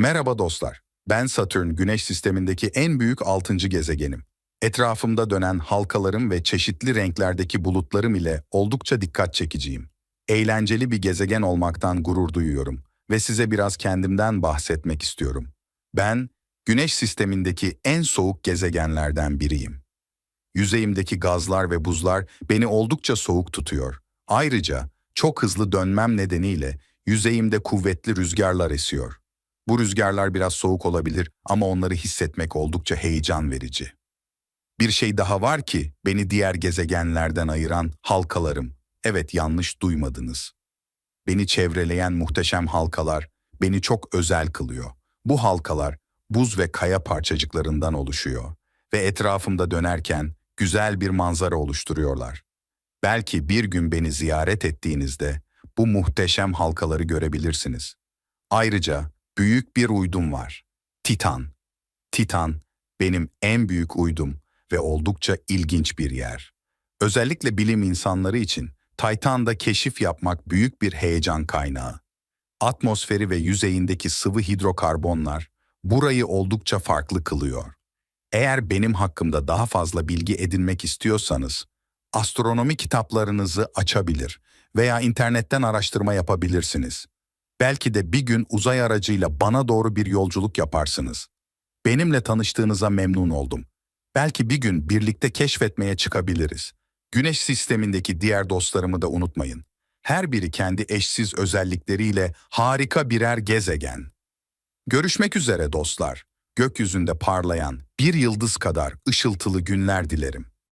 Merhaba dostlar. Ben Satürn, Güneş sistemindeki en büyük altıncı gezegenim. Etrafımda dönen halkalarım ve çeşitli renklerdeki bulutlarım ile oldukça dikkat çekiciyim. Eğlenceli bir gezegen olmaktan gurur duyuyorum ve size biraz kendimden bahsetmek istiyorum. Ben, Güneş sistemindeki en soğuk gezegenlerden biriyim. Yüzeyimdeki gazlar ve buzlar beni oldukça soğuk tutuyor. Ayrıca çok hızlı dönmem nedeniyle yüzeyimde kuvvetli rüzgarlar esiyor. Bu rüzgarlar biraz soğuk olabilir ama onları hissetmek oldukça heyecan verici. Bir şey daha var ki beni diğer gezegenlerden ayıran halkalarım. Evet yanlış duymadınız. Beni çevreleyen muhteşem halkalar beni çok özel kılıyor. Bu halkalar buz ve kaya parçacıklarından oluşuyor ve etrafımda dönerken güzel bir manzara oluşturuyorlar. Belki bir gün beni ziyaret ettiğinizde bu muhteşem halkaları görebilirsiniz. Ayrıca büyük bir uydum var. Titan. Titan benim en büyük uydum ve oldukça ilginç bir yer. Özellikle bilim insanları için Titan'da keşif yapmak büyük bir heyecan kaynağı. Atmosferi ve yüzeyindeki sıvı hidrokarbonlar burayı oldukça farklı kılıyor. Eğer benim hakkımda daha fazla bilgi edinmek istiyorsanız, astronomi kitaplarınızı açabilir veya internetten araştırma yapabilirsiniz. Belki de bir gün uzay aracıyla bana doğru bir yolculuk yaparsınız. Benimle tanıştığınıza memnun oldum. Belki bir gün birlikte keşfetmeye çıkabiliriz. Güneş sistemindeki diğer dostlarımı da unutmayın. Her biri kendi eşsiz özellikleriyle harika birer gezegen. Görüşmek üzere dostlar. Gökyüzünde parlayan bir yıldız kadar ışıltılı günler dilerim.